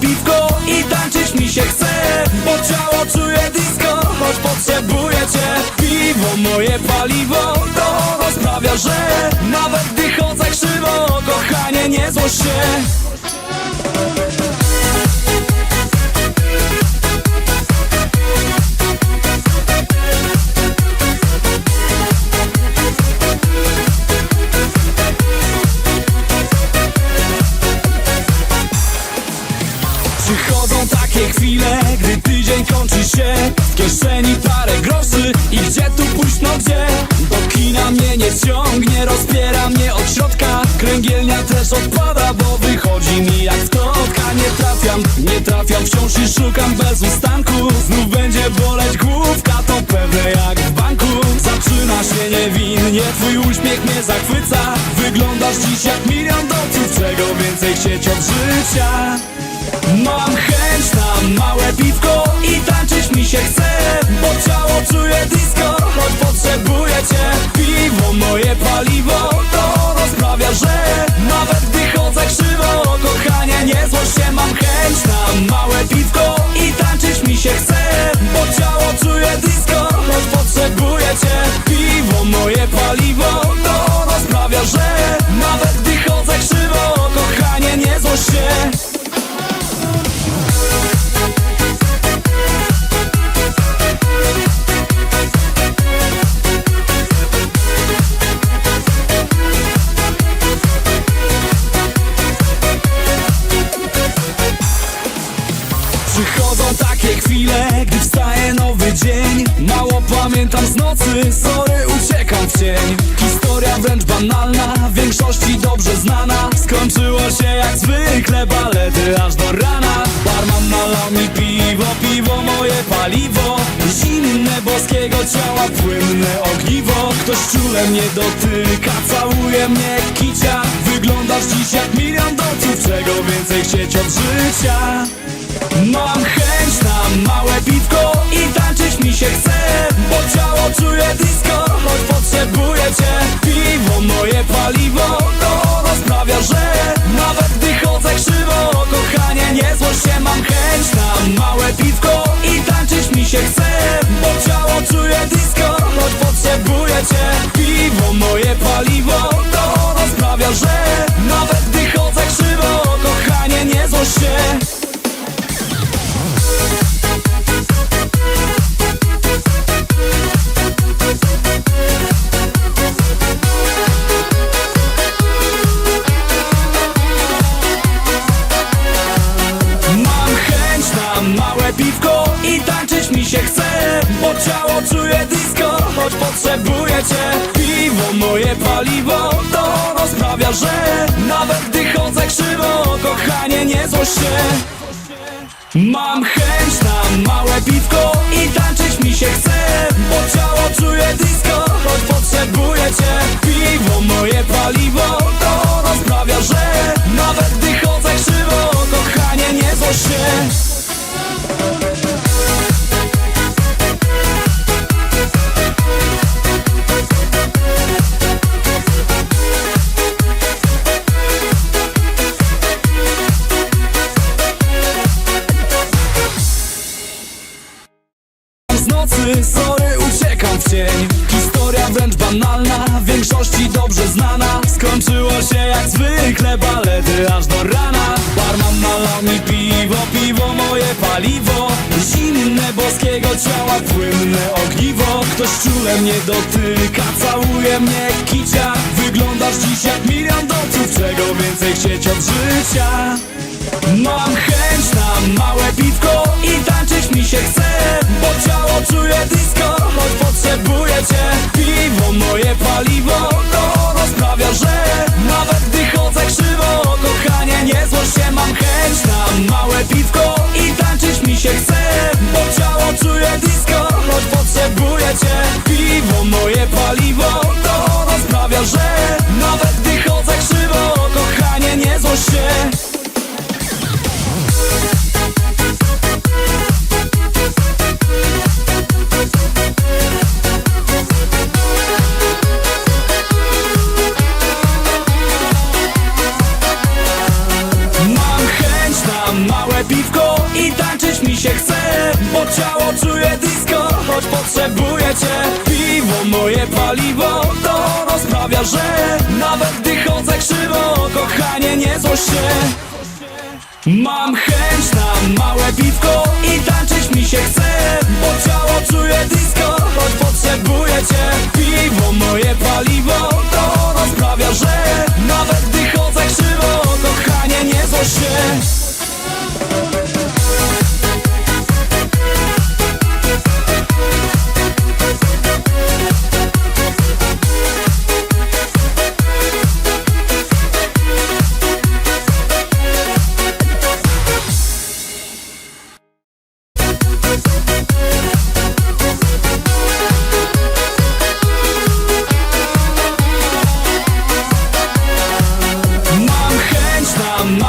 piwko i tańczyć mi się chce. Bo ciało czuje disco, choć potrzebuję cię. Piwo, moje paliwo, to ono sprawia, że Nawet gdy chodzę krzywo, kochanie, nie złość się. Też odpada, bo wychodzi mi jak w kotka Nie trafiam, nie trafiam wciąż i szukam bez ustanku. Znów będzie boleć główka, to pewne jak w banku. Zaczyna się niewinnie, twój uśmiech mnie zachwyca. Wyglądasz dziś jak milion dolców, czego więcej chcieć od życia. Mam chęć na małe piwko i tańczyć mi się chce Bo ciało czuje disco, choć potrzebuję cię małe piwko i tańczyć mi się chce Bo ciało czuje disco, choć potrzebuję cię. Piwo moje paliwo, to ono sprawia, że Nawet gdy chodzę krzywo, kochanie nie złość się dzień. Mało pamiętam z nocy, sorry, uciekam w cień. Historia wręcz banalna, w większości dobrze znana. Skończyło się jak zwykle balety aż do rana. Barman nalał mi piwo, piwo moje paliwo. Zimne boskiego ciała, płynne ogniwo. Ktoś czule mnie dotyka, całuje mnie kicia. Wyglądasz dziś jak milion dolców, czego więcej chcieć od życia? Mam na małe piwko i tańczyć mi się chce Bo ciało czuje disco, choć potrzebuję cię. Piwo moje paliwo, to Paliwo, to ono sprawia, że Nawet gdy chodzę krzywo, kochanie nie złość się. Mam chęć na małe piwko i tańczyć mi się chce Bo ciało czuje disco, choć potrzebuję cię. Piwo moje paliwo, to ono sprawia, że Nawet gdy chodzę krzywo, kochanie banalna, większości dobrze znana. Skończyło się jak zwykle balety aż do rana. Barman nalał mi piwo, piwo moje paliwo. Zimne boskiego ciała, płynne ogniwo. Ktoś czule mnie dotyka, całuje mnie kicia. Wyglądasz dziś jak milion dolców, czego więcej chcieć od życia. Mam chęć na małe piwko i tańczyć mi się chce Bo ciało disco, choć potrzebuję cię. Piwo moje paliwo, to sprawia, że Nawet gdy chodzę krzywo, kochanie nie złość się Mam chęć. Na małe piwko i tańczyć mi się chce Bo ciało świecie Piwo moje paliwo To rozprawia, że Nawet gdy chodzę krzywo Kochanie, nie złość się. Mam chęć na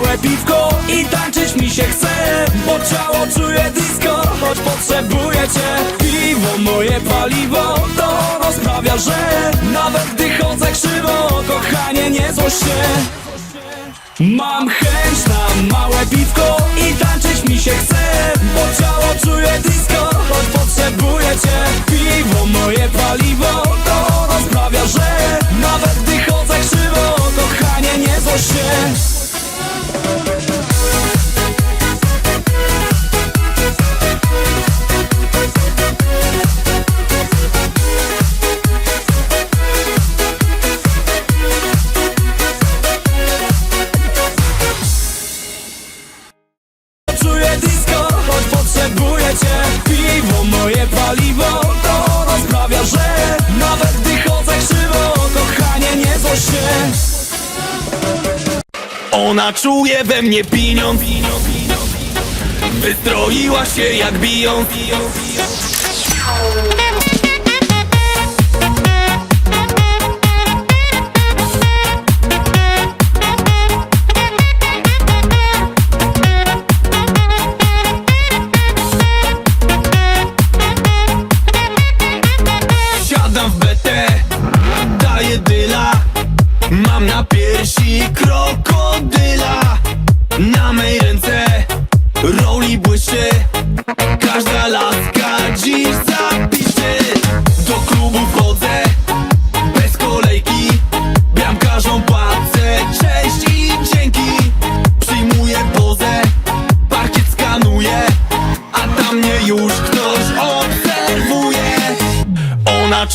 na małe piwko i tańczyć mi się chce. Bo ciało czuje disco, choć potrzebuję cię. Piwo moje paliwo, to ono sprawia, że Nawet gdy chodzę krzywo, kochanie nie się. Mam chęć na małe piwko i tańczyć mi się chce. Bo ciało czuje disco, choć potrzebuję cię. Piwo moje paliwo, to ono sprawia, że Ona czuje we mnie pieniądz Wystroiła się jak biją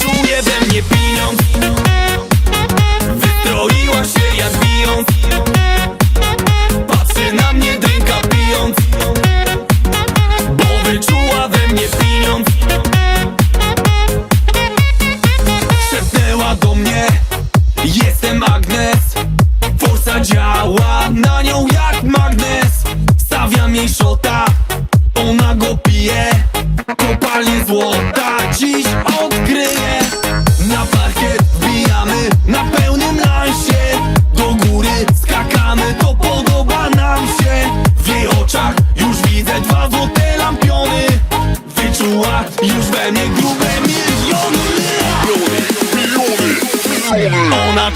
Ona czuje we mnie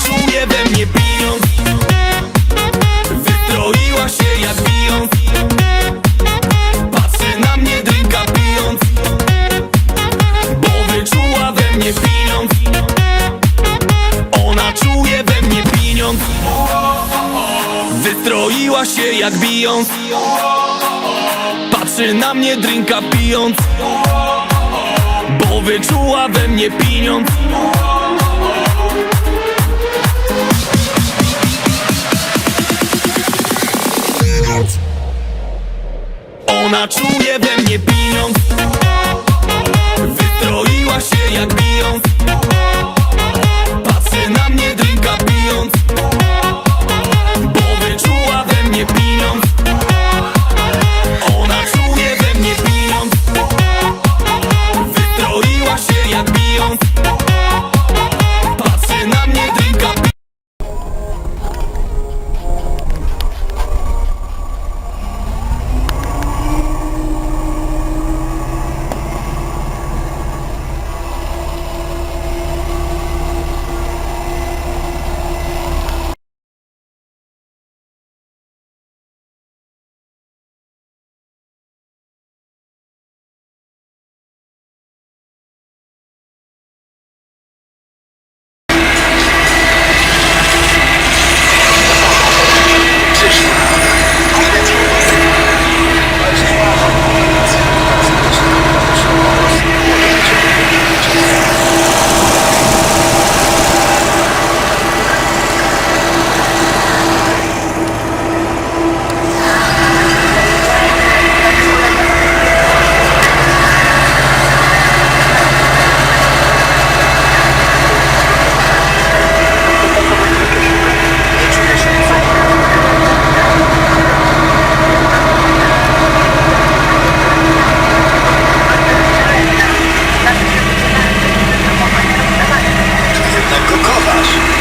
czuje we mnie pieniądz. Wystroiła się jak bijąc Patrzy na mnie drinka pijąc. Bo wyczuła we mnie pieniądz. Ona czuje we mnie pieniądz. Wystroiła się jak bijąc Patrzy na mnie drinka pijąc. Bo wyczuła we mnie pieniądz